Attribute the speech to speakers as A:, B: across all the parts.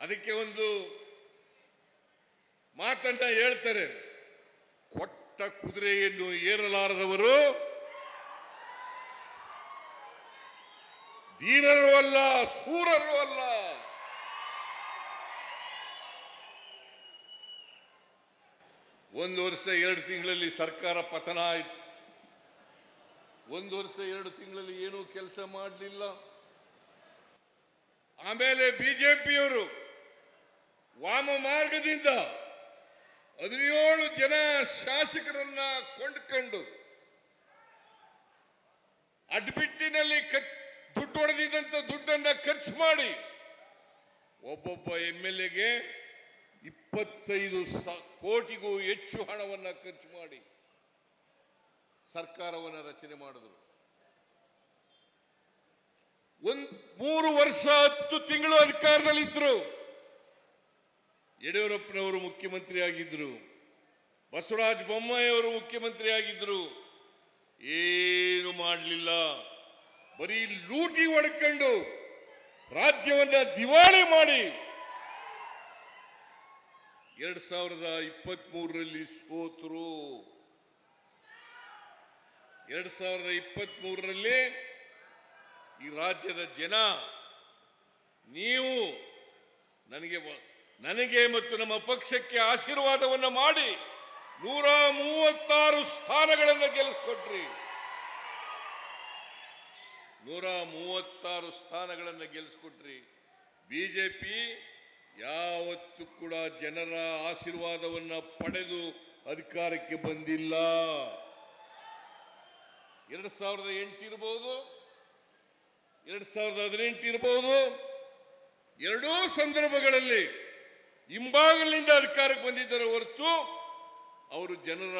A: ಅದಕ್ಕೆ ಒಂದು ಮಾತನ್ನ ಹೇಳ್ತಾರೆ. ಕೊಟ್ಟ ಕುದುರೆಯನ್ನು ಏರಲಾರದವರು ಧೀರರು ಅಲ್ಲ, ಸೂರರು ಅಲ್ಲ. ಒಂದು ವರ್ಷ ಎರಡು ತಿಂಗಳಲ್ಲಿ ಸರ್ಕಾರ ಪತನ ಆಯಿತು. ಒಂದು ವರ್ಷ ಎರಡು ತಿಂಗಳಲ್ಲಿ ಏನೂ ಕೆಲಸ ಮಾಡಲಿಲ್ಲ. ಆಮೇಲೆ ಬಿಜೆಪಿಯವರು ವಾಮ ಮಾರ್ಗದಿಂದ ಹದಿನೇಳು ಜನ ಶಾಸಕರನ್ನ ಕೊಂಡ್ಕೊಂಡು ಅಡ್ಬಿಟ್ಟಿನಲ್ಲಿ ದುಡ್ಡು ಹೊಡೆದಿದ್ದಂತ ದುಡ್ಡನ್ನ ಖರ್ಚು ಮಾಡಿ ಒಬ್ಬೊಬ್ಬ ಎಂ ಎಲ್ ಎಗೆ ಇಪ್ಪತ್ತೈದು ಕೋಟಿಗೂ ಹೆಚ್ಚು ಹಣವನ್ನ ಖರ್ಚು ಮಾಡಿ ಸರ್ಕಾರವನ್ನು ರಚನೆ ಮಾಡಿದ್ರು. ಒಂದು ಮೂರು ವರ್ಷ ಹತ್ತು ತಿಂಗಳು ಅಧಿಕಾರದಲ್ಲಿದ್ದರು ಯಡಿಯೂರಪ್ಪನವರು ಮುಖ್ಯಮಂತ್ರಿ ಆಗಿದ್ರು ಬಸವರಾಜ ಬೊಮ್ಮಾಯಿಯವರು ಮುಖ್ಯಮಂತ್ರಿಯಾಗಿದ್ದರು. ಏನು ಮಾಡಲಿಲ್ಲ? ಬರೀ ಲೂಟಿ ಹೊಡ್ಕೊಂಡು ರಾಜ್ಯವನ್ನ ದಿವಾಳಿ ಮಾಡಿ ಎರಡ್ ಸಾವಿರದ ಇಪ್ಪತ್ತ್ ಮೂರರಲ್ಲಿ ಸೋತರು. ಎರಡ್ ಸಾವಿರದ ಇಪ್ಪತ್ತ್ ಮೂರರಲ್ಲಿ ಈ ರಾಜ್ಯದ ಜನ, ನೀವು ನನಗೆ ನನಗೆ ಮತ್ತು ನಮ್ಮ ಪಕ್ಷಕ್ಕೆ ಆಶೀರ್ವಾದವನ್ನು ಮಾಡಿ ನೂರ ಮೂವತ್ತಾರು ಸ್ಥಾನಗಳನ್ನು ಗೆಲ್ಲಿಸ್ಕೊಟ್ರಿ ನೂರ ಮೂವತ್ತಾರು ಸ್ಥಾನಗಳನ್ನು ಗೆಲ್ಲಿಸ್ಕೊಟ್ರಿ ಬಿಜೆಪಿ ಯಾವತ್ತೂ ಕೂಡ ಜನರ ಆಶೀರ್ವಾದವನ್ನ ಪಡೆದು ಅಧಿಕಾರಕ್ಕೆ ಬಂದಿಲ್ಲ. ಎರಡು ಸಾವಿರದ ಎಂಟು ಇರ್ಬೋದು, ಎರಡು ಸಾವಿರದ ಹದಿನೆಂಟು ಇರ್ಬೋದು. ಎರಡೂ ಸಂದರ್ಭಗಳಲ್ಲಿ ಹಿಂಬಾಗಲಿನಿಂದ ಅಧಿಕಾರಕ್ಕೆ ಬಂದಿದ್ದಾರೆ ಹೊರತು ಅವರು ಜನರ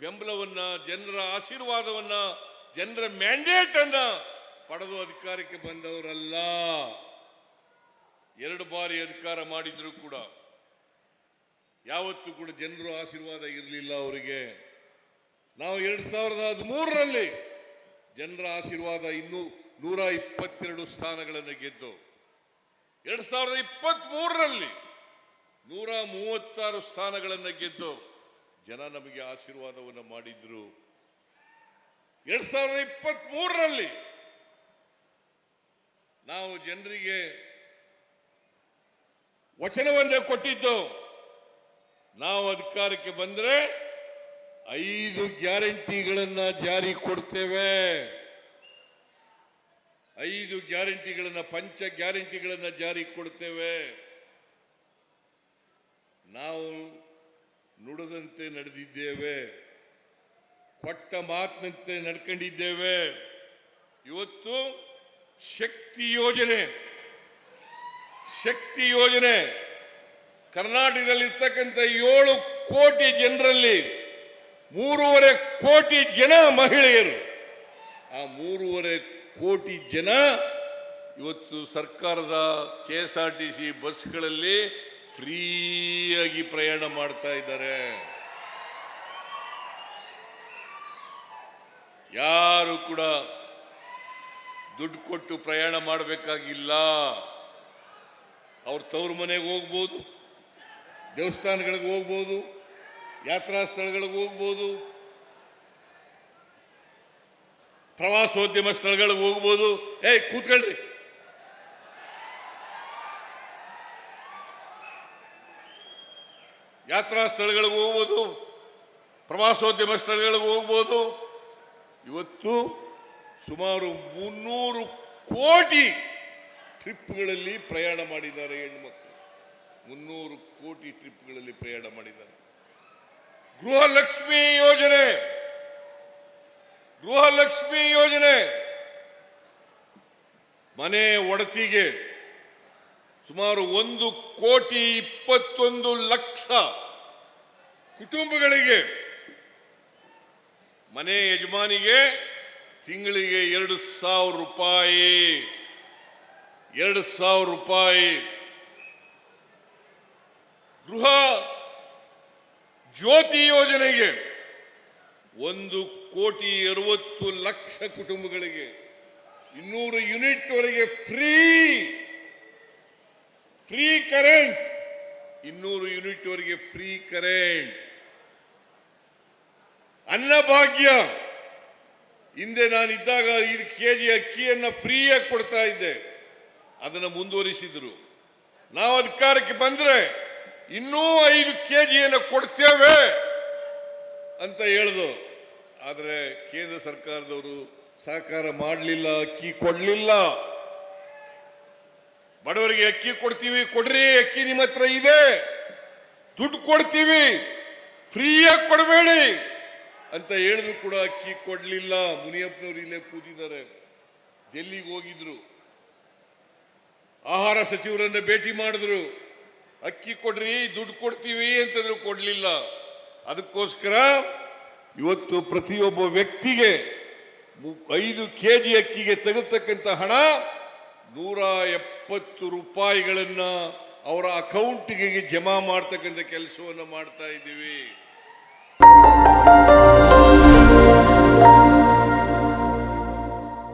A: ಬೆಂಬಲವನ್ನ, ಜನರ ಆಶೀರ್ವಾದವನ್ನ, ಜನರ ಮ್ಯಾಂಡೇಟ್ ಅನ್ನ ಪಡೆದು ಅಧಿಕಾರಕ್ಕೆ ಬಂದವರಲ್ಲ. ಎರಡು ಬಾರಿ ಅಧಿಕಾರ ಮಾಡಿದ್ರು ಕೂಡ ಯಾವತ್ತೂ ಕೂಡ ಜನರ ಆಶೀರ್ವಾದ ಇರಲಿಲ್ಲ ಅವರಿಗೆ. ನಾವು ಎರಡ್ ಸಾವಿರದ ಹದಿಮೂರರಲ್ಲಿ ಜನರ ಆಶೀರ್ವಾದ ಇನ್ನೂ ನೂರ ಇಪ್ಪತ್ತೆರಡು ಸ್ಥಾನಗಳನ್ನು ಗೆದ್ದು, ಎರಡ್ ಸಾವಿರದ ಇಪ್ಪತ್ತ್ ನೂರ ಮೂವತ್ತಾರು ಸ್ಥಾನಗಳನ್ನು ಗೆದ್ದು ಜನ ನಮಗೆ ಆಶೀರ್ವಾದವನ್ನು ಮಾಡಿದ್ರು. ಎರಡ್ ಸಾವಿರದ ಇಪ್ಪತ್ತ್ ಮೂರರಲ್ಲಿ ನಾವು ಜನರಿಗೆ ವಚನವನ್ನೇ ಕೊಟ್ಟಿದ್ದು, ನಾವು ಅಧಿಕಾರಕ್ಕೆ ಬಂದರೆ ಐದು ಗ್ಯಾರಂಟಿಗಳನ್ನ ಜಾರಿ ಕೊಡ್ತೇವೆ. ಐದು ಗ್ಯಾರಂಟಿಗಳನ್ನ, ಪಂಚ ಗ್ಯಾರಂಟಿಗಳನ್ನ ಜಾರಿ ಕೊಡ್ತೇವೆ. ನಾವು ನುಡದಂತೆ ನಡೆದಿದ್ದೇವೆ, ಕೊಟ್ಟ ಮಾತಿನಂತೆ ನಡ್ಕೊಂಡಿದ್ದೇವೆ. ಇವತ್ತು ಶಕ್ತಿ ಯೋಜನೆ ಶಕ್ತಿ ಯೋಜನೆ. ಕರ್ನಾಟಕದಲ್ಲಿ ಇರ್ತಕ್ಕಂಥ ಏಳು ಕೋಟಿ ಜನರಲ್ಲಿ ಮೂರುವರೆ ಕೋಟಿ ಜನ ಮಹಿಳೆಯರು. ಆ ಮೂರುವರೆ ಕೋಟಿ ಜನ ಇವತ್ತು ಸರ್ಕಾರದ K S R T C ಬಸ್ಗಳಲ್ಲಿ ಫ್ರೀಯಾಗಿ ಪ್ರಯಾಣ ಮಾಡ್ತಾ ಇದ್ದಾರೆ. ಯಾರು ಕೂಡ ದುಡ್ಡು ಕೊಟ್ಟು ಪ್ರಯಾಣ ಮಾಡಬೇಕಾಗಿಲ್ಲ. ಅವ್ರ ತವ್ರ ಮನೆಗೆ ಹೋಗ್ಬೋದು, ದೇವಸ್ಥಾನಗಳಿಗೆ ಹೋಗ್ಬೋದು, ಯಾತ್ರಾ ಸ್ಥಳಗಳಿಗೆ ಹೋಗ್ಬೋದು, ಪ್ರವಾಸೋದ್ಯಮ ಸ್ಥಳಗಳಿಗೆ ಹೋಗ್ಬೋದು. ಏಯ್, ಕೂತ್ಕೊಳ್ರಿ. ಯಾತ್ರಾ ಸ್ಥಳಗಳಿಗೆ ಹೋಗ್ಬೋದು, ಪ್ರವಾಸೋದ್ಯಮ ಸ್ಥಳಗಳಿಗೆ ಹೋಗ್ಬೋದು. ಇವತ್ತು ಸುಮಾರು ಮುನ್ನೂರು ಕೋಟಿ ಟ್ರಿಪ್ಗಳಲ್ಲಿ ಪ್ರಯಾಣ ಮಾಡಿದ್ದಾರೆ ಹೆಣ್ಮಕ್ಳು. ಮುನ್ನೂರು ಕೋಟಿ ಟ್ರಿಪ್ಗಳಲ್ಲಿ ಪ್ರಯಾಣ ಮಾಡಿದ್ದಾರೆ. ಗೃಹಲಕ್ಷ್ಮಿ ಯೋಜನೆ ಗೃಹಲಕ್ಷ್ಮಿ ಯೋಜನೆ. ಮನೆ ಒಡತಿಗೆ ಸುಮಾರು ಒಂದು ಕೋಟಿ ಇಪ್ಪತ್ತೊಂದು ಲಕ್ಷ ಕುಟುಂಬಗಳಿಗೆ, ಮನೆ ಯಜಮಾನಿಗೆ ತಿಂಗಳಿಗೆ ಎರಡು ಸಾವಿರ ರೂಪಾಯಿ, ಎರಡು ಸಾವಿರ ರೂಪಾಯಿ. ಗೃಹ ಜ್ಯೋತಿ ಯೋಜನೆಗೆ ಒಂದು ಕೋಟಿ ಅರವತ್ತು ಲಕ್ಷ ಕುಟುಂಬಗಳಿಗೆ, ಇನ್ನೂರು ಯೂನಿಟ್ ವರೆಗೆ ಫ್ರೀ ಫ್ರೀ ಕರೆಂಟ್, ಇನ್ನೂರು ಯೂನಿಟ್ ವರೆಗೆ ಫ್ರೀ ಕರೆಂಟ್. ಅನ್ನಭಾಗ್ಯ. ಹಿಂದೆ ನಾನಿದ್ದಾಗ ಇದು ಕೆ ಜಿ ಅಕ್ಕಿಯನ್ನು ಫ್ರೀಯಾಗಿ ಕೊಡ್ತಾ ಇದ್ದೆ. ಅದನ್ನು ಮುಂದುವರಿಸಿದ್ರು. ನಾವು ಅಧಿಕಾರಕ್ಕೆ ಬಂದರೆ ಇನ್ನೂ ಐದು ಕೆ ಜಿಯನ್ನು ಕೊಡ್ತೇವೆ ಅಂತ ಹೇಳ್ದು. ಆದರೆ ಕೇಂದ್ರ ಸರ್ಕಾರದವರು ಸಹಕಾರ ಮಾಡಲಿಲ್ಲ, ಅಕ್ಕಿ ಕೊಡಲಿಲ್ಲ. ಬಡವರಿಗೆ ಅಕ್ಕಿ ಕೊಡ್ತೀವಿ, ಕೊಡ್ರಿ, ಅಕ್ಕಿ ನಿಮ್ಮ ಹತ್ರ ಇದೆ. ದುಡ್ಡು ಕೊಡ್ತೀವಿ, ಫ್ರೀಯಾಗಿ ಕೊಡಬೇಡಿ. ಅಂತ ಹೇಳಿದ್ರು ಕೂಡ ಅಕ್ಕಿ ಕೊಡ್ಲಿಲ್ಲ. ಮುನಿಯಪ್ಪನವರು ಇಲ್ಲೇ ಕೂತಿದ್ದಾರೆ. ಡೆಲ್ಲಿಗೆ ಹೋಗಿದ್ರು. ಆಹಾರ ಸಚಿವರನ್ನ ಭೇಟಿ ಮಾಡಿದ್ರು. ಅಕ್ಕಿ ಕೊಡ್ರಿ, ದುಡ್ಡು ಕೊಡ್ತೀವಿ ಅಂತಂದ್ರು ಕೊಡ್ಲಿಲ್ಲ. ಅದಕ್ಕೋಸ್ಕರ ಇವತ್ತು ಪ್ರತಿಯೊಬ್ಬ ವ್ಯಕ್ತಿಗೆ ಐದು ಕೆ ಜಿ ಅಕ್ಕಿಗೆ ತೆಗೆದತಕ್ಕಂಥ ಹಣ ನೂರ ಎಪ್ಪತ್ತು ರೂಪಾಯಿಗಳನ್ನು ಅವರ ಅಕೌಂಟಿಗೆ ಜಮಾ ಮಾಡ್ತಕ್ಕಂಥ ಕೆಲಸವನ್ನು ಮಾಡ್ತಾ ಇದ್ದೀವಿ.